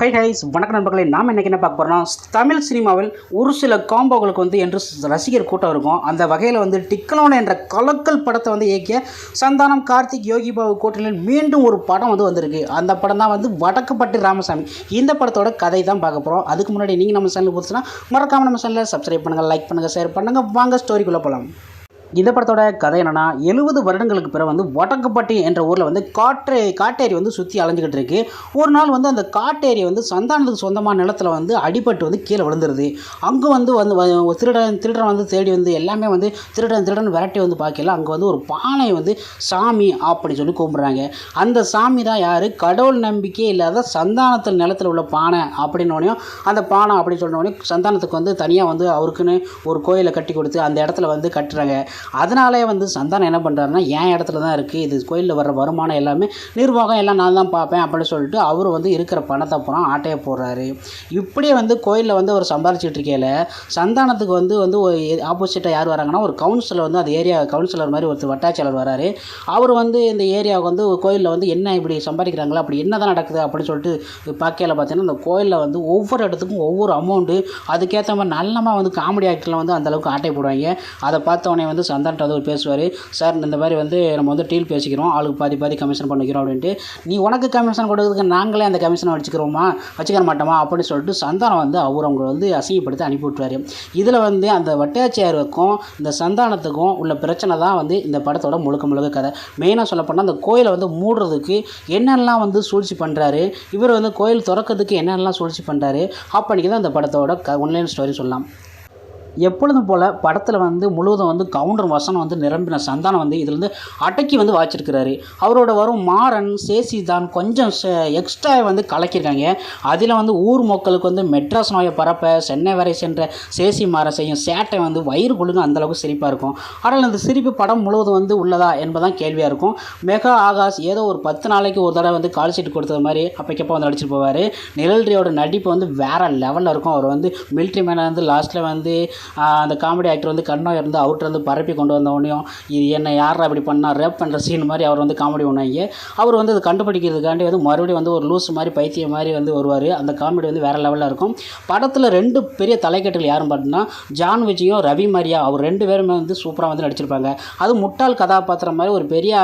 High highs வணக்க நண்பர்களே நாம் இன்றைக்கி என்ன பார்க்க போகிறோம்னா தமிழ் சினிமாவில் ஒரு சில காம்போகளுக்கு வந்து என்று ரசிகர் கூட்டம் இருக்கும். அந்த வகையில் வந்து டிக்கலோன் என்ற கலக்கல் படத்தை வந்து இயக்கிய சந்தானம் கார்த்திக் யோகி பாபு கூட்டணியில் மீண்டும் ஒரு படம் வந்து வந்திருக்கு. அந்த படம் தான் வந்து வடக்குப்பட்டி ராமசாமி. இந்த படத்தோட கதை தான் பார்க்க போகிறோம் அதுக்கு முன்னாடி நீங்கள் நம்ம சேனல் புதுசுனா மறக்காமல் நம்ம சேனலை சப்ஸ்கிரைப் பண்ணுங்கள் லைக் பண்ணுங்கள் ஷேர் பண்ணுங்கள் வாங்க ஸ்டோரிக்குள்ளே போகலாம் இந்த படத்தோட கதை என்னன்னா எழுபது வருடங்களுக்கு பிறகு வந்து வடக்குப்பட்டி என்ற ஊரில் வந்து காற்று காட்டேரி வந்து சுற்றி அலைஞ்சிக்கிட்டு இருக்கு. ஒரு நாள் வந்து அந்த காட்டேரி வந்து சந்தானத்துக்கு சொந்தமான நிலத்தில் வந்து அடிபட்டு வந்து கீழே விழுந்துருது. அங்கே வந்து வந்து திருடன் திருடன் வந்து தேடி வந்து எல்லாமே வந்து திருடன் திருடன் விரட்டி வந்து பார்க்கல அங்கே வந்து ஒரு பானை வந்து சாமி அப்படின்னு சொல்லி கும்பிட்றாங்க. அந்த சாமி தான் யார்? கடவுள் நம்பிக்கை இல்லாத சந்தானத்தில் நிலத்தில் உள்ள பானை அப்படின்னோடனையும் அந்த பானை அப்படின்னு சொன்னோடனே சந்தானத்துக்கு வந்து தனியாக வந்து அவருக்குன்னு ஒரு கோயிலை கட்டி கொடுத்து அந்த இடத்துல வந்து கட்டுறாங்க. அதனாலே வந்து சந்தானம் என்ன பண்ணுறாருன்னா என் இடத்துல தான் இருக்குது இது கோயிலில் வர்ற வருமானம் எல்லாமே நிர்வாகம் எல்லாம் நான் தான் பார்ப்பேன் அப்படின்னு சொல்லிட்டு அவர் வந்து இருக்கிற பணத்தை அப்புறம் ஆட்டையை போடுறாரு. இப்படியே வந்து கோயிலில் வந்து அவர் சம்பாரிச்சிட்டு இருக்கையில் சந்தானத்துக்கு வந்து வந்து ஆப்போசிட்டாக யார் வராங்கன்னா ஒரு கவுன்சிலர் வந்து அந்த ஏரியா கவுன்சிலர் மாதிரி ஒருத்தர் வட்டாட்சியாளர் வராரு. அவர் வந்து இந்த ஏரியாவுக்கு வந்து கோயிலில் வந்து என்ன இப்படி சம்பாதிக்கிறாங்களா அப்படி என்ன தான் நடக்குது அப்படின்னு சொல்லிட்டு பார்க்கையில் பார்த்தீங்கன்னா இந்த கோயிலில் வந்து ஒவ்வொரு இடத்துக்கும் ஒவ்வொரு அமௌண்ட்டு அதுக்கேற்ற மாதிரி நல்லமாக வந்து காமெடி ஆக்டர்லாம் வந்து அந்தளவுக்கு ஆட்டை போடுவாங்க. அதை பார்த்தவொடனே வந்து சந்தான்ட்ட வந்து ஒரு பேசுவார். சார் இந்த மாதிரி வந்து நம்ம வந்து டீல் பேசிக்கிறோம். ஆளுக்கு பாதி பாதி கமிஷன் பண்ணிக்கிறோம் அப்படின்ட்டு. நீ உனக்கு கமிஷன் கொடுக்குறதுக்கு நாங்களே அந்த கமிஷனை வச்சுக்கிறோமா? வச்சுக்க மாட்டோமா? அப்படின்னு சொல்லிட்டு சந்தானம் வந்து அவர் அவங்களை வந்து அசிங்கப்படுத்தி அனுப்பிவிட்டுவார் இதில் வந்து அந்த வட்டாட்சியருக்கும் இந்த சந்தானத்துக்கும் உள்ள பிரச்சனை தான் வந்து இந்த படத்தோட முழுக்க முழுக்க கதை. மெயினாக சொல்லப்போனால் அந்த கோயிலை வந்து மூடுறதுக்கு என்னெல்லாம் வந்து சூழ்ச்சி பண்ணுறாரு இவர் வந்து கோயில் திறக்கிறதுக்கு என்னெல்லாம் சூழ்ச்சி பண்ணுறாரு அப்படிங்கிறது தான் படத்தோட க ஒன்லைன் ஸ்டோரி சொல்லலாம். எப்பொழுதும் போல் படத்தில் வந்து முழுவதும் வந்து கவுண்டர் வசனம் வந்து நிரம்பின சந்தானம் வந்து இதில் வந்து அடக்கி வந்து வாச்சிருக்கிறாரு அவரோட வரும் மாறன் சேசி தான் கொஞ்சம் எக்ஸ்ட்ரா வந்து கலக்கியிருக்காங்க. அதில் வந்து ஊர் மக்களுக்கு வந்து மெட்ராஸ் நோயை பரப்ப சென்னை வரை சென்ற சேசி மாற செய்யும் சேட்டை வந்து வயிறு கொழுங்க அந்தளவுக்கு சிரிப்பாக இருக்கும். ஆனால் இந்த சிரிப்பு படம் முழுவதும் வந்து உள்ளதா என்பதான் கேள்வியாக இருக்கும். மெகா ஆகாஷ் ஏதோ ஒரு பத்து நாளைக்கு ஒரு தடவை வந்து கால் ஷீட் கொடுத்தது மாதிரி அப்போக்கப்போ வந்து நடிச்சிட்டு போவார். நிழல்ரியோட நடிப்பு வந்து வேறு லெவலில் இருக்கும். அவர் வந்து மிலிட்ரி மேனாக வந்து லாஸ்ட்டில் வந்து அந்த காமெடி ஆக்டர் வந்து கண்ணா இருந்து அவர்கிட்ட பரப்பி கொண்டு வந்த இது என்ன யாரா இப்படி பண்ணா ரேப் பண்ணுற சீன் மாதிரி அவர் வந்து காமெடி பண்ணாங்க அவர் வந்து அதை கண்டுபிடிக்கிறதுக்காண்டி வந்து மறுபடியும் வந்து ஒரு லூஸ் மாதிரி பைத்தியம் மாதிரி வந்து வருவார். அந்த காமெடி வந்து வேறு லெவலில் இருக்கும். படத்தில் ரெண்டு பெரிய தலைக்கட்டுகள் யாரும் பார்த்தீங்கன்னா ஜான் விஜயும் ரவி மரியா அவர் ரெண்டு பேருமே வந்து சூப்பராக வந்து நடிச்சிருப்பாங்க. அது முட்டாள் கதாபாத்திரம் மாதிரி ஒரு பெரிய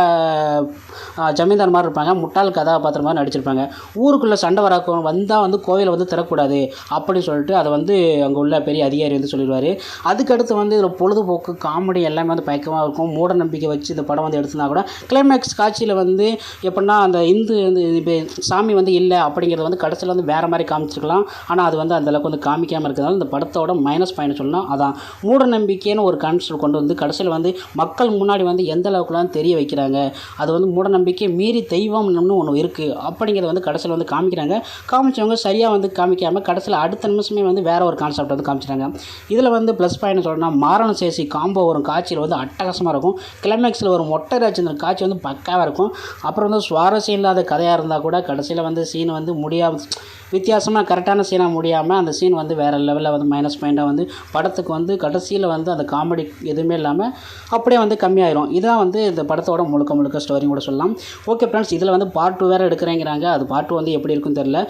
ஜமீன்தார் மாதிரி இருப்பாங்க. முட்டாள் கதாபாத்திரம் மாதிரி நடிச்சிருப்பாங்க. ஊருக்குள்ளே சண்டை வர வந்தால் வந்து கோவிலை வந்து திறக்கூடாது அப்படின்னு சொல்லிட்டு அதை வந்து அங்கே உள்ள பெரிய அதிகாரி வந்து சொல்லிடுவார். அதுக்கடுத்து வந்து இதில் பொழுதுபோக்கு காமெடி எல்லாமே வந்து பயக்கமாக இருக்கும். மூட நம்பிக்கை வச்சு இந்த படம் வந்து எடுத்திருந்தா கூட கிளைமேக்ஸ் காட்சியில் வந்து எப்படின்னா அந்த இந்து வந்து இப்போ சாமி வந்து இல்லை அப்படிங்கிறது வந்து கடைசியில் வந்து வேறு மாதிரி காமிச்சிருக்கலாம். ஆனால் அது வந்து அந்தளவுக்கு வந்து காமிக்காமல் இருக்கிறதால இந்த படத்தோட மைனஸ் பாயிண்ட் சொல்லலாம். அதான். மூட நம்பிக்கைன்னு ஒரு கான்செப்ட் கொண்டு வந்து கடைசியில் வந்து மக்கள் முன்னாடி வந்து எந்த அளவுக்குலாம் தெரிய வைக்கிறாங்க அது வந்து மூட நம்பிக்கை மீறி தெய்வம்னு ஒன்று இருக்குது அப்படிங்கிறத வந்து கடைசியில் வந்து காமிக்கிறாங்க. காமிச்சவங்க சரியாக வந்து காமிக்காமல் கடைசியில் அடுத்த நிமிஷமே வந்து வேற ஒரு கான்செப்ட் வந்து காமிச்சிட்டாங்க இதில் வந்து ப்ளஸ் பாயிண்ட் சொல்லணும்னா மாரண சேசி காம்போ வரும். காட்சியில் வந்து அட்டகாசமாக இருக்கும். கிளைமேக்ஸில் ஒரு மொட்டை ராஜேந்திரன் காட்சி வந்து பக்காவாக இருக்கும். அப்புறம் வந்து சுவாரஸ்யம் இல்லாத கதையாக இருந்தால் கூட கடைசியில் வந்து சீன் வந்து முடியாமல் வித்தியாசமாக கரெக்டான சீனாக முடியாமல் அந்த சீன் வந்து வேறு லெவலில் வந்து மைனஸ் பாயிண்ட்டாக வந்து படத்துக்கு வந்து கடைசியில் வந்து அந்த காமெடி எதுவுமே இல்லாமல் அப்படியே வந்து கம்மியாயிரும். இதான் வந்து இந்த படத்தோட முழுக்க முழுக்க ஸ்டோரியும் கூட சொல்லலாம். ஓகே ஃப்ரெண்ட்ஸ் இதில் வந்து பார்ட் டூ வேறு எடுக்கிறேங்கிறாங்க. அது பார்ட் டூ வந்து எப்படி இருக்குன்னு தெரில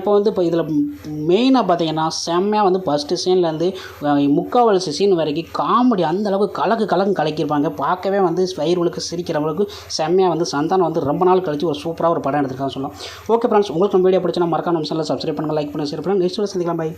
இப்போ வந்து இப்போ இதில் மெயினாக பார்த்தீங்கன்னா செம்மையாக வந்து ஃபஸ்ட்டு சீன்லேருந்து முக்கால்வாசி சீன் வரைக்கும் காமெடி அந்த அளவுக்கு கலக்கு கலக்கு கலக்கியிருப்பாங்க. பார்க்கவே வந்து வயிறுகளுக்கு சிரிக்கிறவங்களுக்கு செம்மையாக வந்து சந்தானம் வந்து ரொம்ப நாள் கழிச்சு ஒரு சூப்பராக ஒரு படம் எடுத்திருக்காங்க சொல்லலாம். ஓகே ஃப்ரெண்ட்ஸ் உங்களுக்கு நம்ம வீடியோ பிடிச்சினா மறக்காம நம்ம சப்ஸ்கிரைப் பண்ணுங்கள் லைக் பண்ணுங்கள் ஷேர் பண்ணுங்கள் நெக்ஸ்ட் சந்திக்கலாம் பை